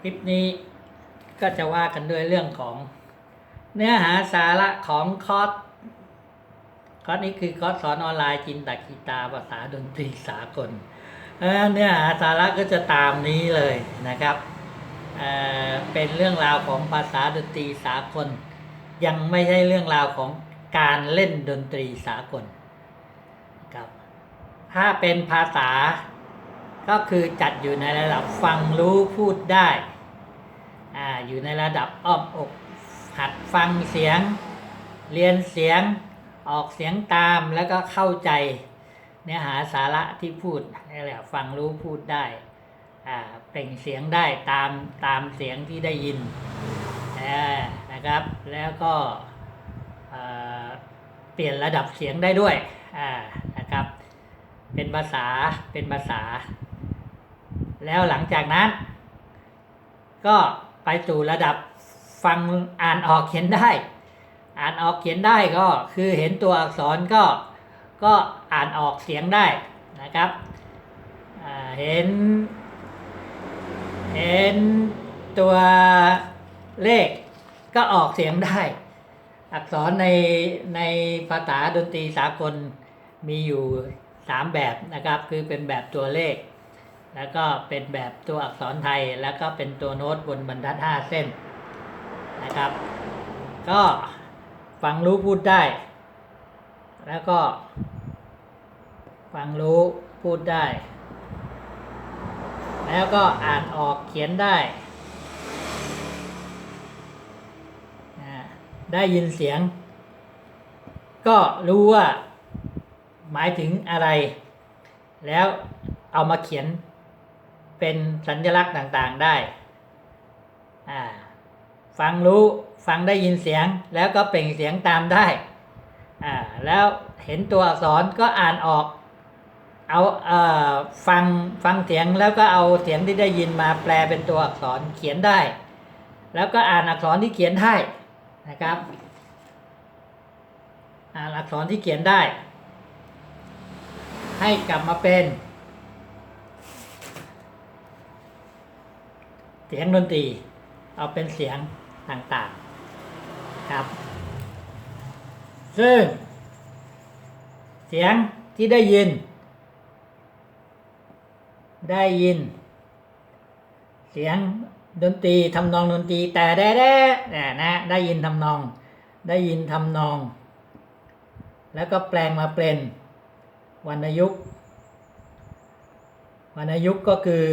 คลิปนี้ก็จะว่ากันด้วยเรื่องของ เนื้อหาสาระของคอร์สคอร์สนี้คือคอร์สสอนออนไลน์จินตกีตาภาษาดนตรีสากลเเนื้อหาสาระก็จะตามนี้เลยนะครับเเป็นเรื่องราวของภาษาดนตรีสากล ยังไม่ใช่เรื่องราวของการเล่นดนตรีสากลครับถ้าเป็นภาษา ก็คือจัดอยู่ในระดับฟังรู้พูดได้อ่าอยู่ในระดับอ้อมอกหัดฟังเสียง เรียนเสียงออกเสียงตามแล้วก็เข้าใจเนื้อหาสาระที่พูดนี่แหละฟังรู้พูดได้อ่าเปล่งเสียงได้ตามตามเสียงที่ได้ยินอ่านะครับ แล้วก็เอ่อเปลี่ยนระดับเสียงได้ด้วยอ่านะครับ เป็นภาษาเป็นภาษา แล้วหลังจากนั้น ก็ไปสู่ระดับฟังอ่านออกเขียนได้ อ่านออกเขียนได้ก็คือเห็นตัวอักษรก็ก็อ่านออกเสียงได้นะครับเห็น เห็นตัวเลขก็ออกเสียงได้ อักษรในในภาษาดนตรีสากลมีอยู่สามแบบนะครับ คือเป็นแบบตัวเลข แล้วก็เป็นแบบตัวอักษรไทยแล้วก็เป็นตัวโน้ตบนบรรทัดห้าเส้นนะครับ ก็ฟังรู้พูดได้ แล้วก็ ฟังรู้พูดได้ แล้วก็อ่านออกเขียนได้ ได้ยินเสียง ก็รู้ว่าหมายถึงอะไร แล้วเอามาเขียน เป็นสัญลักษณ์ต่างๆได้ฟังรู้ฟังได้ยินเสียงแล้วก็เปล่งเสียงตามได้แล้วเห็นตัวอักษรก็อ่านออก เอาเอ่อฟังฟังเสียงแล้วก็เอาเสียงที่ได้ยินมาแปลเป็นตัวอักษรเขียนได้ แล้วก็อ่านอักษรที่เขียนได้นะครับ อ่านอักษรที่เขียนได้ ให้กลับมาเป็น เสียงดนตรี เอาเป็นเสียงต่างๆครับ ซึ่ง เสียงที่ได้ยิน ได้ยิน เสียงดนตรีทำนองดนตรีแต่แด้แด้เนี่ยนะได้ยินทำนอง ได้ยินทำนอง แล้วก็แปลงมาเป็นวรรณยุกต์วรรณยุกต์ก็คือ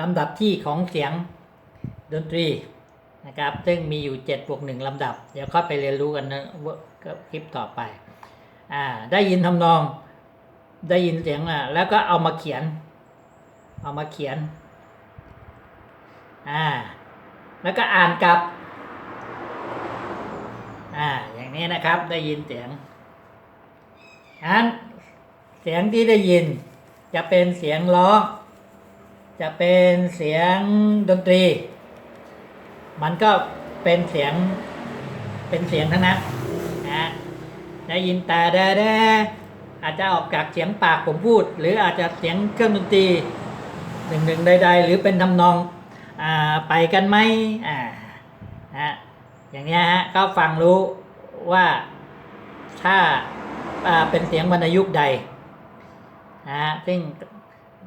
ลำดับที่ของเสียงดนตรีนะครับ ซึ่งมีอยู่7บวก1ลำดับ เดี๋ยวค่อยไปเรียนรู้กันนะก็คลิปต่อไปอ่าได้ยินทำนองได้ยินเสียงอะแล้วก็เอามาเขียน เอามาเขียนอ่าแล้วก็อ่านกลับอ่าอย่างนี้นะครับได้ยินเสียงนั้นเสียงที่ได้ยินจะเป็นเสียงร้อง จะเป็นเสียงดนตรี มันก็เป็นเสียงเป็นเสียงทั้งนั้นนะได้ยินแต่แดแดอาจจะออกจากเสียงปากผมพูด หรืออาจจะเสียงเครื่องดนตรีหนึ่งหนึ่งใดๆ หรือเป็นทำนองอ่าไปกันไหมอ่านะอย่างเนี้ยฮะก็ฟังรู้ว่าถ้าอ่าเป็นเสียงวรรณยุกต์ใดนะฮะซึ่ง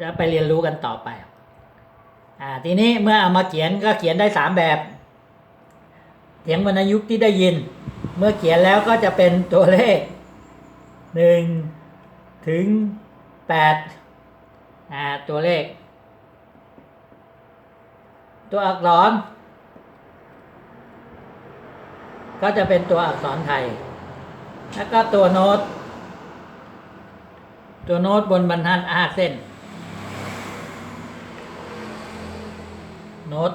จะไปเรียนรู้กันต่อไป อ่าทีนี้เมื่อเอามาเขียนก็เขียนได้สามแบบ เสียงวรรณยุกต์ที่ได้ยิน เมื่อเขียนแล้วก็จะเป็นตัวเลขหนึ่งถึงแปดอ่าตัวเลข ตัวอักษร ก็จะเป็นตัวอักษรไทย แล้วก็ตัวโน้ต ตัวโน้ตบนบรรทัดห้าเส้น โน้ต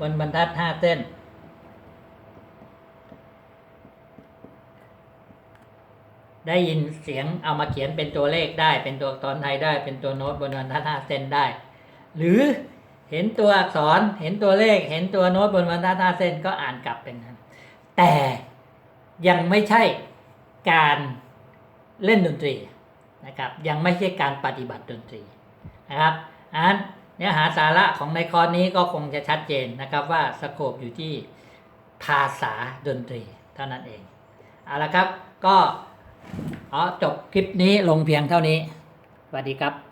บนบรรทัดห้าเส้น ได้ยินเสียงเอามาเขียนเป็นตัวเลขได้ เป็นตัวอักษรไทยได้ เป็นตัวโน้ตบนบรรทัดห้าเส้นได้ หรือเห็นตัวอักษร เห็นตัวเลข เห็นตัวโน้ตบนบรรทัดห้าเส้นก็อ่านกลับเป็นนั้นแต่ยังไม่ใช่การเล่นดนตรีนะครับ ยังไม่ใช่การปฏิบัติดนตรีนะครับอันนั้น เนื้อหาสาระของในคอร์สนี้ก็คงจะชัดเจนนะครับว่าสโคปอยู่ที่ภาษาดนตรีเท่านั้นเอง เอาละครับก็อ๋อจบคลิปนี้ลงเพียงเท่านี้ สวัสดีครับ